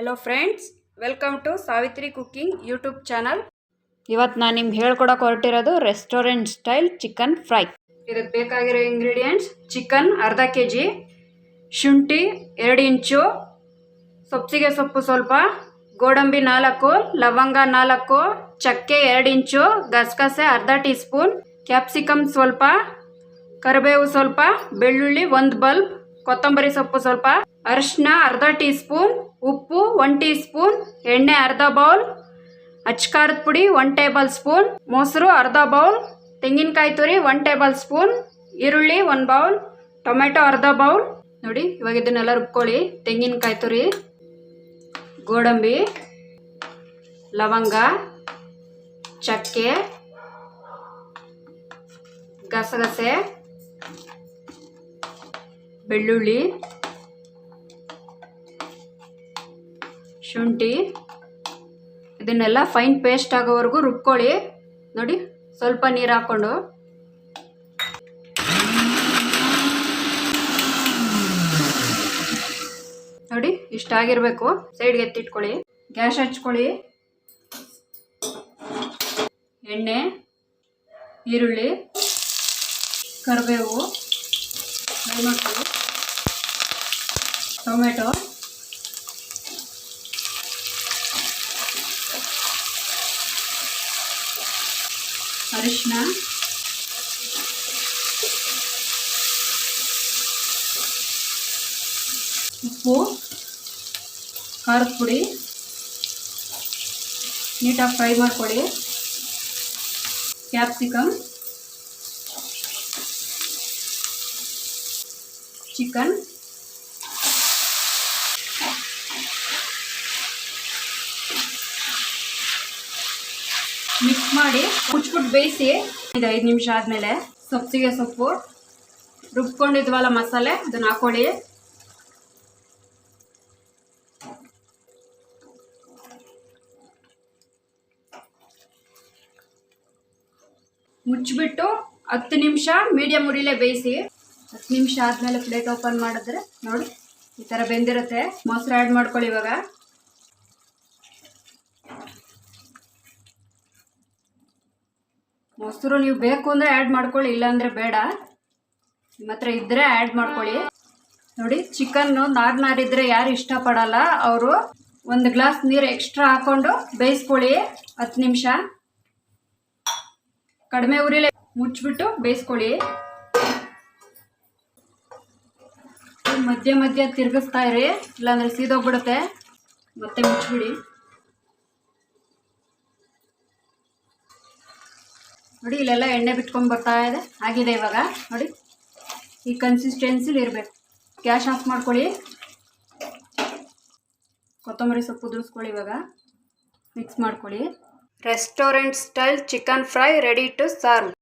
Hello friends welcome to Savitri cooking YouTube channel ಇವತ್ತು ನಾನು ನಿಮ್ಗೆ ಹೇಳ್ಕೊಡಕ್ಕೆ ಹೊರಟಿರೋದು ರೆಸ್ಟೋರೆಂಟ್ ಸ್ಟೈಲ್ ಚಿಕನ್ ಫ್ರೈ ಇದಕ್ಕೆ ಬೇಕಾಗಿರೋ ಇಂಗ್ರೀಡಿಯೆಂಟ್ಸ್ ಚಿಕನ್ ಅರ್ಧ ಕೆ ಜಿ ಶುಂಠಿ ಎರಡು ಇಂಚು ಸೊಪ್ಸಿಗೆ ಸೊಪ್ಪು ಸ್ವಲ್ಪ ಗೋಡಂಬಿ ನಾಲ್ಕು ಲವಂಗ ನಾಲ್ಕು ಚಕ್ಕೆ ಎರಡು ಇಂಚು ಗಸಗಸೆ ಅರ್ಧ ಟೀ ಸ್ಪೂನ್ ಕ್ಯಾಪ್ಸಿಕಮ್ ಸ್ವಲ್ಪ ಕರಿಬೇವು ಸ್ವಲ್ಪ ಬೆಳ್ಳುಳ್ಳಿ ಒಂದು ಬಲ್ಬ್ ಕೊತ್ತಂಬರಿ ಸೊಪ್ಪು ಸ್ವಲ್ಪ ಅರಿಶಿನ ಅರ್ಧ ಟೀ ಸ್ಪೂನ್ ಉಪ್ಪು ಒನ್ ಟೀ ಸ್ಪೂನ್ ಎಣ್ಣೆ ಅರ್ಧ ಬೌಲ್ ಅಚ್ಕಾರದ ಪುಡಿ ಒನ್ ಟೇಬಲ್ ಸ್ಪೂನ್, ಮೊಸರು ಅರ್ಧ ಬೌಲ್, ತೆಂಗಿನಕಾಯಿ ತುರಿ ಒನ್ ಟೇಬಲ್ ಸ್ಪೂನ್, ಈರುಳ್ಳಿ ಒಂದು ಬೌಲ್, ಟೊಮೆಟೊ ಅರ್ಧ ಬೌಲ್. ನೋಡಿ, ಇವಾಗ ಇದನ್ನೆಲ್ಲ ರುಬ್ಕೊಳ್ಳಿ. ತೆಂಗಿನಕಾಯಿ ತುರಿ, ಗೋಡಂಬಿ, ಲವಂಗ, ಚಕ್ಕೆ, ಗಸಗಸೆ. ಬೆಳ್ಳುಳ್ಳಿ, ಶುಂಠಿ, ಇದನ್ನೆಲ್ಲ ಫೈನ್ ಪೇಸ್ಟ್ ಆಗೋವರೆಗೂ ರುಬ್ಕೊಳ್ಳಿ. ನೋಡಿ, ಸ್ವಲ್ಪ ನೀರು ಹಾಕ್ಕೊಂಡು. ನೋಡಿ ಇಷ್ಟಾಗಿರಬೇಕು ಸೈಡ್ಗೆ ಎತ್ತಿಟ್ಕೊಳ್ಳಿ. ಗ್ಯಾಸ್ ಹಚ್ಕೊಳ್ಳಿ. ಎಣ್ಣೆ, ಈರುಳ್ಳಿ, ಕರಿಬೇವು ಮೈಮಕ್ಕಳು ಟೊಮೆಟೊ ಅರಿಶಿನ ಉಪ್ಪು ಖಾರದ ಪುಡಿ ನೀಟಾಗಿ ಫ್ರೈ ಮಾಡ್ಕೊಳ್ಳಿ ಕ್ಯಾಪ್ಸಿಕಮ್ ಚಿಕನ್ ಮಿಕ್ಸ್ ಮಾಡಿ ಮುಚ್ಬಿಟ್ಟು ಬೇಯಿಸಿ ಇದು ಐದು ನಿಮಿಷ ಆದಮೇಲೆ ಸೊಪ್ಪಿಗೆ ಸೊಪ್ಪು ರುಬ್ಕೊಂಡಿದ್ವಲ್ಲ ಮಸಾಲೆ, ಅದನ್ನ ಹಾಕೊಳ್ಳಿ. ಮುಚ್ಚಿಬಿಟ್ಟು ಹತ್ತು ನಿಮಿಷ ಮೀಡಿಯಮ್ ಉರಿಲೇ ಬೇಯಿಸಿ ಹತ್ತು ನಿಮಿಷ ಆದಮೇಲೆ ಪ್ಲೇಟ್ ಓಪನ್ ಮಾಡಿದ್ರೆ ನೋಡಿ, ಈ ಥರ ಬೆಂದಿರುತ್ತೆ. ಮೊಸರು ಆ್ಯಡ್ ಮಾಡ್ಕೊಳ್ಳಿ ಇವಾಗ. ಮೊಸರು ನೀವು ಬೇಕು ಅಂದರೆ ಆ್ಯಡ್ ಮಾಡ್ಕೊಳ್ಳಿ, ಇಲ್ಲಾಂದರೆ ಬೇಡ. ನಿಮ್ಮ ಹತ್ರ ಇದ್ದರೆ ಆ್ಯಡ್ ಮಾಡ್ಕೊಳ್ಳಿ. ನೋಡಿ ಚಿಕನ್ನು ನಾರ್ ನಾರಿದ್ರೆ ಯಾರು ಇಷ್ಟಪಡಲ್ಲ. ಅವರು ಒಂದು ಗ್ಲಾಸ್ ನೀರು ಎಕ್ಸ್ಟ್ರಾ ಹಾಕ್ಕೊಂಡು ಬೇಯಿಸ್ಕೊಳ್ಳಿ. ಹತ್ತು ನಿಮಿಷ. ಕಡಿಮೆ ಉರಿಲೆ ಮುಚ್ಚಿಬಿಟ್ಟು ಬೇಯಿಸ್ಕೊಳ್ಳಿ. ಮಧ್ಯ ಮಧ್ಯ ತಿರುಗಿಸ್ತಾ ಇರಿ. ಇಲ್ಲಾಂದರೆ ಸೀದೋಗ್ಬಿಡುತ್ತೆ. ಮತ್ತೆ ಮುಚ್ಚಿಬಿಡಿ. ನೋಡಿ, ಇಲ್ಲೆಲ್ಲ ಎಣ್ಣೆ ಬಿಟ್ಕೊಂಡು ಬರ್ತಾ ಇದೆ. ಆಗಿದೆ ಇವಾಗ. ನೋಡಿ, ಈ ಕನ್ಸಿಸ್ಟೆನ್ಸಿಲಿ ಇರಬೇಕು. ಕ್ಯಾಶ್ ಆಫ್ ಮಾಡ್ಕೊಳ್ಳಿ. ಕೊತ್ತಂಬರಿ ಸೊಪ್ಪು ಉದುರಿಸ್ಕೊಳ್ಳಿ ಇವಾಗ. ಮಿಕ್ಸ್ ಮಾಡ್ಕೊಳ್ಳಿ. Restaurant style chicken fry ready to serve